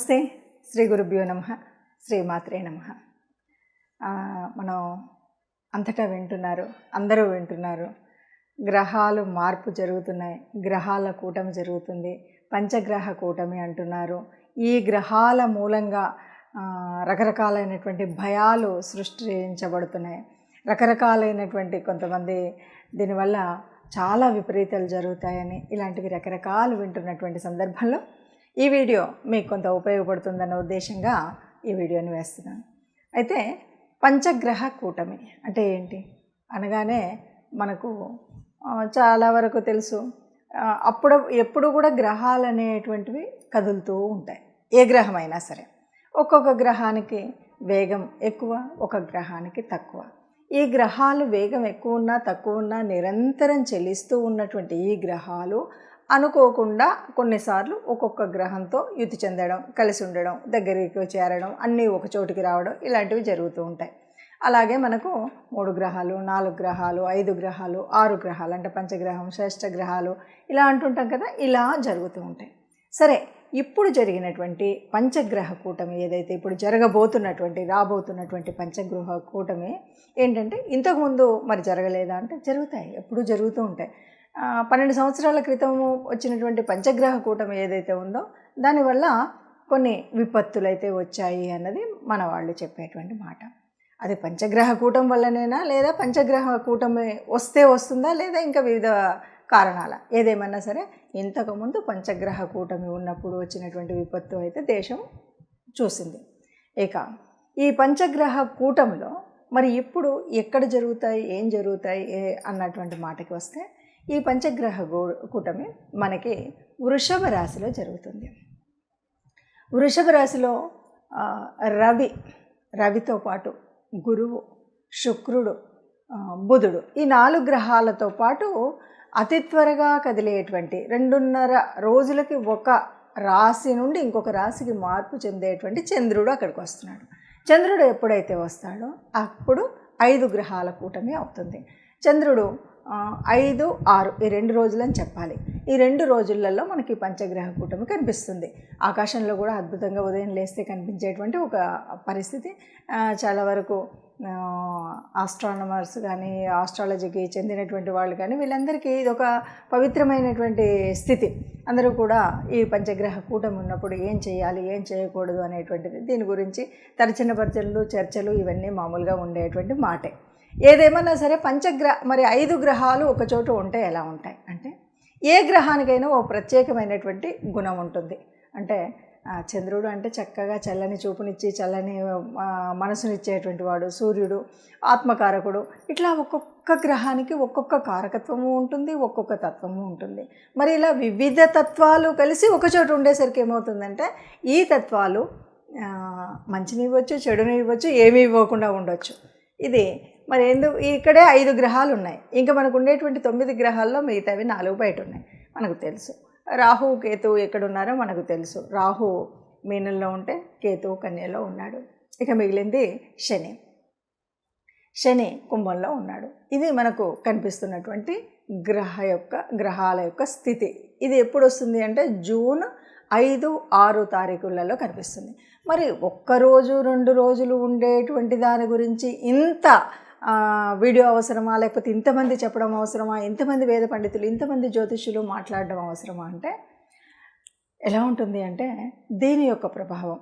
నమస్తే. శ్రీ గురుభ్యో నమ. శ్రీమాత్రే నమ. మనం అంతటా వింటున్నారు అందరూ వింటున్నారు. గ్రహాలు మార్పు జరుగుతున్నాయి గ్రహాల కూటమి జరుగుతుంది పంచగ్రహ కూటమి అంటున్నారు. ఈ గ్రహాల మూలంగా రకరకాలైనటువంటి భయాలు సృష్టించబడుతున్నాయి. రకరకాలైనటువంటి కొంతమంది దీనివల్ల చాలా విపరీతాలు జరుగుతాయని ఇలాంటివి రకరకాలు వింటున్నటువంటి సందర్భంలో ఈ వీడియో మీకు కొంత ఉపయోగపడుతుందన్న ఉద్దేశంగా ఈ వీడియోని వేస్తున్నాను. అయితే పంచగ్రహ కూటమి అంటే ఏంటి? అనగానే మనకు చాలా వరకు తెలుసు. అప్పుడు ఎప్పుడు కూడా గ్రహాలు అనేటువంటివి కదులుతూ ఉంటాయి. ఏ గ్రహమైనా సరే. ఒక్కొక్క గ్రహానికి వేగం ఎక్కువ ఒక గ్రహానికి తక్కువ. ఈ గ్రహాలు వేగం ఎక్కువ ఉన్నా తక్కువ ఉన్నా నిరంతరం చెల్లిస్తూ ఉన్నటువంటి ఈ గ్రహాలు అనుకోకుండా కొన్నిసార్లు ఒక్కొక్క గ్రహంతో యుతి చెందడం కలిసి ఉండడం దగ్గరికి చేరడం అన్నీ ఒక చోటుకి రావడం ఇలాంటివి జరుగుతూ ఉంటాయి. అలాగే మనకు మూడు గ్రహాలు నాలుగు గ్రహాలు ఐదు గ్రహాలు ఆరు గ్రహాలు అంటే పంచగ్రహం శ్రేష్ఠ గ్రహాలు ఇలా అంటుంటాం కదా ఇలా జరుగుతూ ఉంటాయి. సరే ఇప్పుడు జరిగినటువంటి పంచగ్రహ కూటమి ఏదైతే ఇప్పుడు జరగబోతున్నటువంటి రాబోతున్నటువంటి పంచగ్రహ కూటమి ఏంటంటే ఇంతకుముందు మరి జరగలేదా అంటే జరుగుతాయి ఎప్పుడు జరుగుతూ ఉంటాయి. పన్నెండు సంవత్సరాల క్రితము వచ్చినటువంటి పంచగ్రహ కూటమి ఏదైతే ఉందో దానివల్ల కొన్ని విపత్తులు అయితే వచ్చాయి అన్నది మన వాళ్ళు చెప్పేటువంటి మాట. అది పంచగ్రహ కూటం వల్లనేనా లేదా పంచగ్రహ కూటమి వస్తే వస్తుందా లేదా ఇంకా వివిధ కారణాల? ఏదేమన్నా సరే ఇంతకుముందు పంచగ్రహ కూటమి ఉన్నప్పుడు వచ్చినటువంటి విపత్తు అయితే దేశం చూసింది. ఇక ఈ పంచగ్రహ కూటమిలో మరి ఇప్పుడు ఎక్కడ జరుగుతాయి ఏం జరుగుతాయి ఏ అన్నటువంటి మాటకి వస్తే ఈ పంచగ్రహ గో కూటమి మనకి వృషభ రాశిలో జరుగుతుంది. వృషభ రాశిలో రవి రవితో పాటు గురువు శుక్రుడు బుధుడు ఈ నాలుగు గ్రహాలతో పాటు అతి త్వరగా కదిలేటువంటి రెండున్నర రోజులకి ఒక రాశి నుండి ఇంకొక రాశికి మార్పు చెందేటువంటి చంద్రుడు అక్కడికి వస్తున్నాడు. చంద్రుడు ఎప్పుడైతే వస్తాడో అప్పుడు ఐదు గ్రహాల కూటమి అవుతుంది. చంద్రుడు ఐదు ఆరు ఈ రెండు రోజులని చెప్పాలి. ఈ రెండు రోజులలో మనకి పంచగ్రహ కూటమి కనిపిస్తుంది. ఆకాశంలో కూడా అద్భుతంగా ఉదయం లేస్తే కనిపించేటువంటి ఒక పరిస్థితి. చాలా వరకు ఆస్ట్రానమర్స్ కానీ ఆస్ట్రాలజీకి చెందినటువంటి వాళ్ళు కానీ వీళ్ళందరికీ ఇది ఒక పవిత్రమైనటువంటి స్థితి. అందరూ కూడా ఈ పంచగ్రహ కూటమి ఉన్నప్పుడు ఏం చేయాలి ఏం చేయకూడదు అనేటువంటిది దీని గురించి తరచిన పరిచయలు చర్చలు ఇవన్నీ మామూలుగా ఉండేటువంటి మాటే. ఏదేమన్నా సరే పంచగ్రహ మరి ఐదు గ్రహాలు ఒక చోట ఉంటే ఎలా ఉంటాయి? అంటే ఏ గ్రహానికైనా ఓ ప్రత్యేకమైనటువంటి గుణం ఉంటుంది. అంటే చంద్రుడు అంటే చక్కగా చల్లని చూపునిచ్చి చల్లని మనసునిచ్చేటువంటి వాడు సూర్యుడు ఆత్మకారకుడు. ఇట్లా ఒక్కొక్క గ్రహానికి ఒక్కొక్క కారకత్వము ఉంటుంది ఒక్కొక్క తత్వము ఉంటుంది. మరి ఇలా వివిధ తత్వాలు కలిసి ఒక చోట ఉండేసరికి ఏమవుతుందంటే ఈ తత్వాలు మంచిని ఇవ్వచ్చు చెడుని ఇవ్వచ్చు ఏమీ ఇవ్వకుండా ఉండొచ్చు. ఇది మరి ఎందుకు? ఇక్కడే ఐదు గ్రహాలు ఉన్నాయి ఇంకా మనకు ఉండేటువంటి తొమ్మిది గ్రహాల్లో మిగతావి నాలుగు బయట ఉన్నాయి మనకు తెలుసు. రాహు కేతువు ఎక్కడున్నారో మనకు తెలుసు. రాహు మీనంలో ఉంటే కేతు కన్యలో ఉన్నాడు. ఇక మిగిలింది శని. శని కుంభంలో ఉన్నాడు. ఇది మనకు కనిపిస్తున్నటువంటి గ్రహ యొక్క గ్రహాల యొక్క స్థితి. ఇది ఎప్పుడు వస్తుంది అంటే జూన్ ఐదు ఆరు తారీఖులలో కనిపిస్తుంది. మరి ఒక్క రోజు రెండు రోజులు ఉండేటువంటి దాని గురించి ఇంత వీడియో అవసరమా? లేకపోతే ఇంతమంది చెప్పడం అవసరమా? ఇంతమంది వేద పండితులు ఇంతమంది జ్యోతిష్యులు మాట్లాడడం అవసరమా? అంటే ఎలా ఉంటుంది అంటే దీని యొక్క ప్రభావం.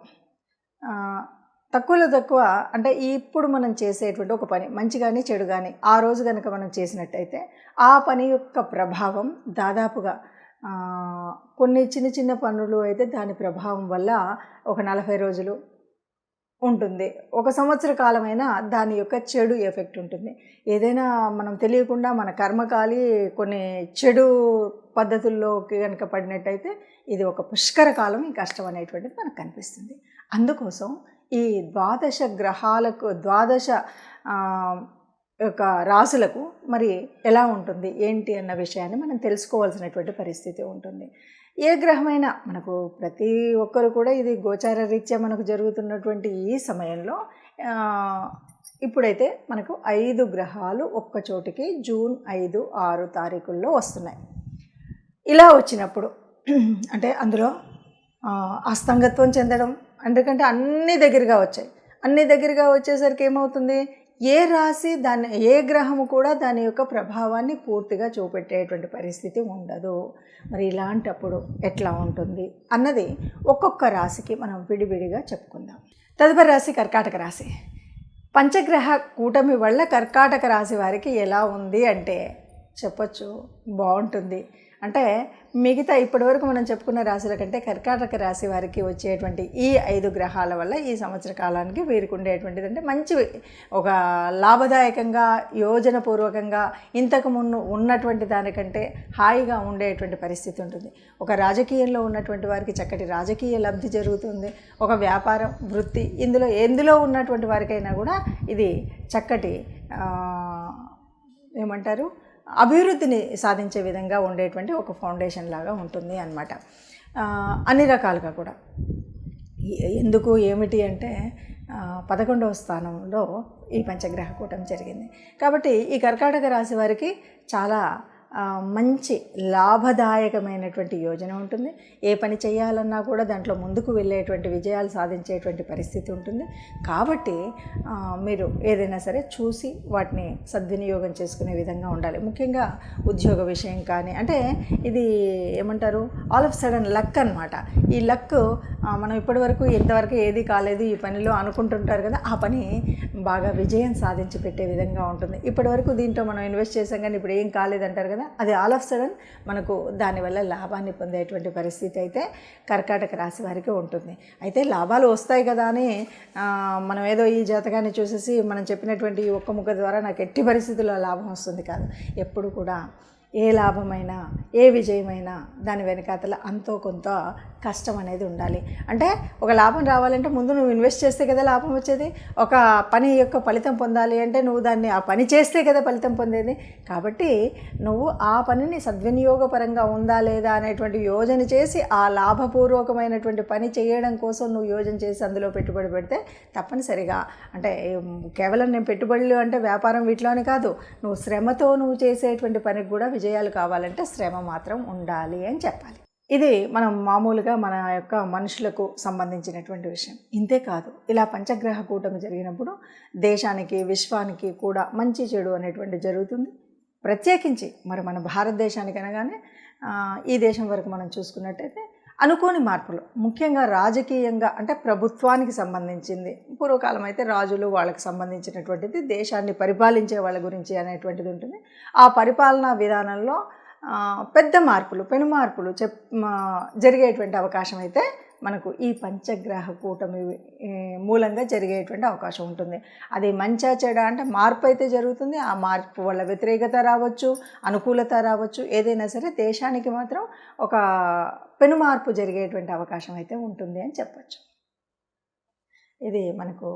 తక్కువలో తక్కువ అంటే ఇప్పుడు మనం చేసేటువంటి ఒక పని మంచి కానీ చెడు కానీ ఆ రోజు కనుక మనం చేసినట్టయితే ఆ పని యొక్క ప్రభావం దాదాపుగా కొన్ని చిన్న చిన్న పనులు అయితే దాని ప్రభావం వల్ల ఒక నలభై రోజులు ఉంటుంది. ఒక సంవత్సర కాలమైనా దాని యొక్క చెడు ఎఫెక్ట్ ఉంటుంది. ఏదైనా మనం తెలియకుండా మన కర్మకాలి కొన్ని చెడు పద్ధతుల్లోకి కనుక పడినట్టయితే ఇది ఒక పుష్కర కాలం ఈ కష్టం అనేటువంటిది మనకు కనిపిస్తుంది. అందుకోసం ఈ ద్వాదశ గ్రహాలకు ద్వాదశ యొక్క రాసులకు మరి ఎలా ఉంటుంది? ఏంటి అన్న విషయాన్ని మనం తెలుసుకోవాల్సినటువంటి పరిస్థితి ఉంటుంది. ఏ గ్రహమైనా మనకు ప్రతి ఒక్కరు కూడా ఇది గోచార రీత్యా మనకు జరుగుతున్నటువంటి ఈ సమయంలో ఇప్పుడైతే మనకు ఐదు గ్రహాలు ఒక్క చోటికి జూన్ ఐదు ఆరు తారీఖుల్లో వస్తున్నాయి. ఇలా వచ్చినప్పుడు అంటే అందులో అస్తంగత్వం చెందడం ఎందుకంటే అన్ని దగ్గరగా వచ్చాయి. అన్ని దగ్గరగా వచ్చేసరికి ఏమవుతుంది? ఏ రాశి దాన్ని ఏ గ్రహము కూడా దాని యొక్క ప్రభావాన్ని పూర్తిగా చూపెట్టేటువంటి పరిస్థితి ఉండదు. మరి ఇలాంటప్పుడు ఎట్లా ఉంటుంది అన్నది ఒక్కొక్క రాశికి మనం విడివిడిగా చెప్పుకుందాం. తదుపరి రాశి కర్కాటక రాశి. పంచగ్రహ కూటమి వల్ల కర్కాటక రాశి వారికి ఎలా ఉంది అంటే చెప్పొచ్చు. బాగుంటుంది. అంటే మిగతా ఇప్పటివరకు మనం చెప్పుకున్న రాశుల కంటే కర్కాటక రాశి వారికి వచ్చేటువంటి ఈ ఐదు గ్రహాల వల్ల ఈ సంవత్సర కాలానికి వీరికి ఉండేటువంటిది అంటే మంచి ఒక లాభదాయకంగా యోజనపూర్వకంగా ఇంతకుముందు ఉన్నటువంటి దానికంటే హాయిగా ఉండేటువంటి పరిస్థితి ఉంటుంది. ఒక రాజకీయంలో ఉన్నటువంటి వారికి చక్కటి రాజకీయ లబ్ధి జరుగుతుంది. ఒక వ్యాపారం వృత్తి ఇందులో ఎందులో ఉన్నటువంటి వారికైనా కూడా ఇది చక్కటి ఏమంటారు? అభివృద్ధిని సాధించే విధంగా ఉండేటువంటి ఒక ఫౌండేషన్ లాగా ఉంటుంది అన్నమాట. అన్ని రకాలుగా కూడా. ఎందుకు ఏమిటి అంటే పదకొండవ స్థానంలో ఈ పంచగ్రహ కూటమి జరిగింది. కాబట్టి ఈ కర్కాటక రాశి వారికి చాలా మంచి లాభదాయకమైనటువంటి యోజన ఉంటుంది. ఏ పని చేయాలన్నా కూడా దాంట్లో ముందుకు వెళ్ళేటువంటి విజయాలు సాధించేటువంటి పరిస్థితి ఉంటుంది. కాబట్టి మీరు ఏదైనా సరే చూసి వాటిని సద్వినియోగం చేసుకునే విధంగా ఉండాలి. ముఖ్యంగా ఉద్యోగ విషయం కానీ అంటే ఇది ఏమంటారు? ఆల్ ఆఫ్ సడన్ లక్ అనమాట ఈ లక్ మనం ఇప్పటివరకు ఇంతవరకు ఏది కాలేదు ఈ పనిలో అనుకుంటుంటారు కదా ఆ పని బాగా విజయం సాధించి పెట్టే విధంగా ఉంటుంది. ఇప్పటివరకు దీంట్లో మనం ఇన్వెస్ట్ చేసాం కానీ ఇప్పుడు ఏం కాలేదంటారు కదా అది ఆల్ ఆఫ్ సడన్ మనకు దానివల్ల లాభాన్ని పొందేటువంటి పరిస్థితి అయితే కర్కాటక రాశి వారికి ఉంటుంది. అయితే లాభాలు వస్తాయి కదా అని మనం ఏదో ఈ జాతకాన్ని చూసేసి మనం చెప్పినటువంటి ఈ ఒక్క ముక్క ద్వారా నాకు ఎట్టి పరిస్థితుల్లో లాభం వస్తుంది కాదు. ఎప్పుడు కూడా ఏ లాభమైనా ఏ విజయమైనా దాని వెనకాతల అంతో కొంత కష్టం అనేది ఉండాలి. అంటే ఒక లాభం రావాలంటే ముందు నువ్వు ఇన్వెస్ట్ చేస్తే కదా లాభం వచ్చేది. ఒక పని యొక్క ఫలితం పొందాలి అంటే నువ్వు దాన్ని ఆ పని చేస్తే కదా ఫలితం పొందేది. కాబట్టి నువ్వు ఆ పనిని సద్వినియోగపరంగా ఉందా లేదా అనేటువంటి యోజన చేసి ఆ లాభపూర్వకమైనటువంటి పని చేయడం కోసం నువ్వు యోజన చేసి అందులో పెట్టుబడి పెడితే తప్పనిసరిగా. అంటే కేవలం నేను పెట్టుబడులు అంటే వ్యాపారం వీటిలోనే కాదు. నువ్వు శ్రమతో నువ్వు చేసేటువంటి పనికి కూడా విజయాలు కావాలంటే శ్రమ మాత్రం ఉండాలి అని చెప్పాలి. ఇది మనం మామూలుగా మన యొక్క మనుషులకు సంబంధించినటువంటి విషయం. ఇంతే కాదు ఇలా పంచగ్రహ కూటమి జరిగినప్పుడు దేశానికి విశ్వానికి కూడా మంచి చెడు అనేటువంటి జరుగుతుంది. ప్రత్యేకించి మరి మన భారతదేశానికి అనగానే ఈ దేశం వరకు మనం చూసుకున్నట్టయితే అనుకోని మార్పులు ముఖ్యంగా రాజకీయంగా అంటే ప్రభుత్వానికి సంబంధించింది. పూర్వకాలం అయితే రాజులు వాళ్ళకి సంబంధించినటువంటిది దేశాన్ని పరిపాలించే వాళ్ళ గురించి అనేటువంటిది ఉంటుంది. ఆ పరిపాలనా విధానంలో పెద్ద మార్పులు పెను మార్పులు చెప్ జరిగేటువంటి అవకాశం అయితే మనకు ఈ పంచగ్రహ కూటమి మూలంగా జరిగేటువంటి అవకాశం ఉంటుంది. అది మంచా చెడ అంటే మార్పు అయితే జరుగుతుంది. ఆ మార్పు వల్ల వ్యతిరేకత రావచ్చు అనుకూలత రావచ్చు. ఏదైనా సరే దేశానికి మాత్రం ఒక పెను మార్పు జరిగేటువంటి అవకాశం అయితే ఉంటుంది అని చెప్పచ్చు. ఇది మనకు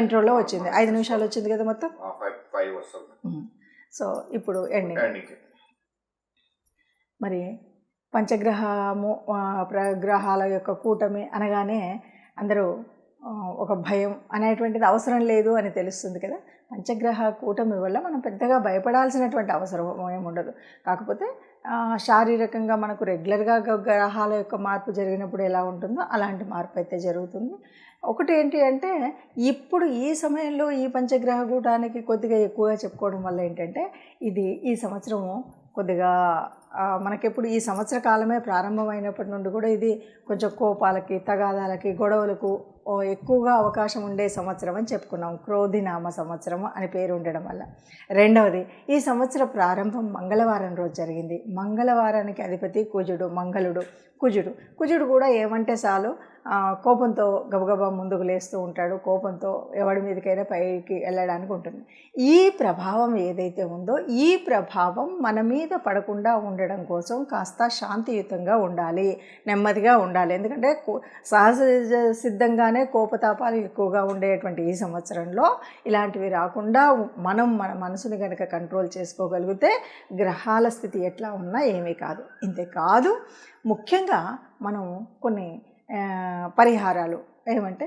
ఎంట్రోలో వచ్చింది. ఐదు నిమిషాలు వచ్చింది కదా మొత్తం. సో ఇప్పుడు ఎండింగ్. మరి పంచగ్రహము గ్రహాల యొక్క కూటమి అనగానే అందరూ ఒక భయం అనేటువంటిది అవసరం లేదు అని తెలుస్తుంది కదా. పంచగ్రహ కూటమి వల్ల మనం పెద్దగా భయపడాల్సినటువంటి అవసరం ఏముండదు కాకపోతే శారీరకంగా మనకు రెగ్యులర్గా గ్రహాల యొక్క మార్పు జరిగినప్పుడు ఎలా ఉంటుందో అలాంటి మార్పు అయితే జరుగుతుంది. ఒకటి ఏంటి అంటే ఇప్పుడు ఈ సమయంలో ఈ పంచగ్రహ కూటానికి కొద్దిగా ఎక్కువగా చెప్పుకోవడం వల్ల ఏంటంటే ఇది ఈ సంవత్సరము కొద్దిగా మనకెప్పుడు ఈ సంవత్సర కాలమే ప్రారంభమైనప్పటి నుండి కూడా ఇది కొంచెం కోపాలకి తగాదాలకి గొడవలకు ఎక్కువగా అవకాశం ఉండే సంవత్సరం అని చెప్పుకున్నాం. క్రోధినామ సంవత్సరం అని పేరు ఉండడం వల్ల. రెండవది ఈ సంవత్సర ప్రారంభం మంగళవారం రోజు జరిగింది. మంగళవారానికి అధిపతి కుజుడు మంగళుడు కుజుడు. కుజుడు కూడా ఏమంటే చాలు కోపంతో గబగబా ముందుకు లేస్తూ ఉంటాడు. కోపంతో ఎవడి మీదకైనా పైకి వెళ్ళడానికి ఉంటుంది. ఈ ప్రభావం ఏదైతే ఉందో ఈ ప్రభావం మన మీద పడకుండా ఉండడం కోసం కాస్త శాంతియుతంగా ఉండాలి. నెమ్మదిగా ఉండాలి. ఎందుకంటే కో- సహజ సిద్ధంగానే కోపతాపాలు ఎక్కువగా ఉండేటువంటి ఈ సంవత్సరంలో ఇలాంటివి రాకుండా మనం మన మనసుని కనుక కంట్రోల్ చేసుకోగలిగితే గ్రహాల స్థితి ఎట్లా ఉన్నా ఏమీ కాదు. ఇంతే కాదు ముఖ్యంగా మనం కొన్ని పరిహారాలు. ఏమంటే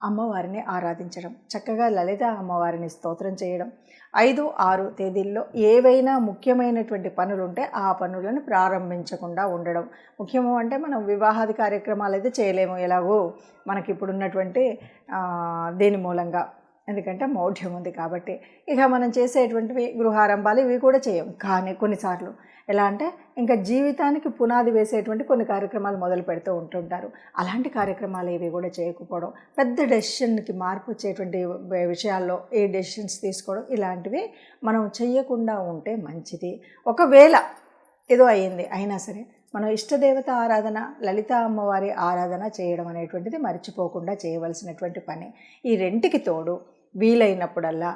అమ్మవారిని ఆరాధించడం. చక్కగా లలిత అమ్మవారిని స్తోత్రం చేయడం. ఐదు ఆరు తేదీల్లో ఏవైనా ముఖ్యమైనటువంటి పనులు ఉంటే ఆ పనులను ప్రారంభించకుండా ఉండడం. ముఖ్యము అంటే మనం వివాహాది కార్యక్రమాలు అయితే చేయలేము. ఎలాగో మనకి ఇప్పుడున్నటువంటి దేని దీని మూలంగా? ఎందుకంటే మౌఢ్యం ఉంది కాబట్టి. ఇక మనం చేసేటువంటివి గృహారంభాలు ఇవి కూడా చేయం. కానీ కొన్నిసార్లు ఎలా అంటే ఇంకా జీవితానికి పునాది వేసేటువంటి కొన్ని కార్యక్రమాలు మొదలు పెడుతూ ఉంటుంటారు. అలాంటి కార్యక్రమాలు ఇవి కూడా చేయకపోవడం పెద్ద డెసిషన్కి మార్పు వచ్చేటువంటి విషయాల్లో ఏ డెసిషన్స్ తీసుకోవడం ఇలాంటివి మనం చెయ్యకుండా ఉంటే మంచిది. ఒకవేళ ఏదో అయ్యింది అయినా సరే మనం ఇష్టదేవత ఆరాధన లలిత అమ్మవారి ఆరాధన చేయడం అనేటువంటిది మర్చిపోకుండా చేయవలసినటువంటి పని. ఈ రెంటికి తోడు వీలైనప్పుడల్లా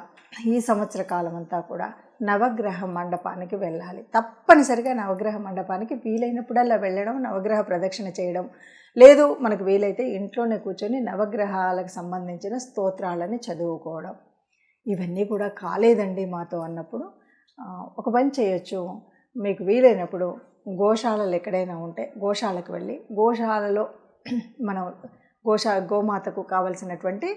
ఈ సంవత్సర కాలం అంతా కూడా నవగ్రహ మండపానికి వెళ్ళాలి. తప్పనిసరిగా నవగ్రహ మండపానికి వీలైనప్పుడల్లా వెళ్ళడం నవగ్రహ ప్రదక్షిణ చేయడం. లేదు మనకు వీలైతే ఇంట్లోనే కూర్చొని నవగ్రహాలకు సంబంధించిన స్తోత్రాలని చదువుకోవడం. ఇవన్నీ కూడా కాలేదండి మాతో అన్నప్పుడు. ఒక పని చేయొచ్చు. మీకు వీలైనప్పుడు గోశాలలు ఎక్కడైనా ఉంటే గోశాలకు వెళ్ళి గోశాలలో మనం గోశా గోమాతకు కావలసినటువంటి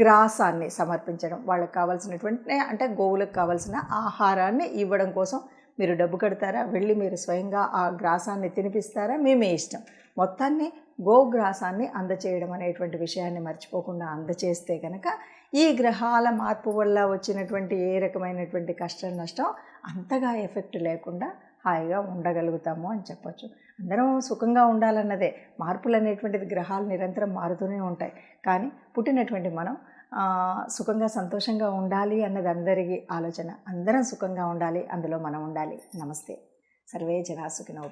గ్రాసాన్ని సమర్పించడం. వాళ్ళకి కావాల్సినటువంటి అంటే గోవులకు కావాల్సిన ఆహారాన్ని ఇవ్వడం కోసం మీరు డబ్బు కడతారా? వెళ్ళి మీరు స్వయంగా ఆ గ్రాసాన్ని తినిపిస్తారా? మేమే ఇష్టం. మొత్తాన్ని గోగ్రాసాన్ని అందచేయడం అనేటువంటి విషయాన్ని మర్చిపోకుండా అందచేస్తే కనుక ఈ గ్రహాల మార్పు వల్ల వచ్చినటువంటి ఏ రకమైనటువంటి కష్టం నష్టం అంతగా ఎఫెక్ట్ లేకుండా హాయిగా ఉండగలుగుతాము అని చెప్పొచ్చు. అందరం సుఖంగా ఉండాలన్నదే. మార్పులు అనేటువంటిది గ్రహాలు నిరంతరం మారుతూనే ఉంటాయి. కానీ పుట్టినటువంటి మనం సుఖంగా సంతోషంగా ఉండాలి అన్నది అందరికీ ఆలోచన. అందరం సుఖంగా ఉండాలి అందులో మనం ఉండాలి. నమస్తే. సర్వే జనా సుఖినో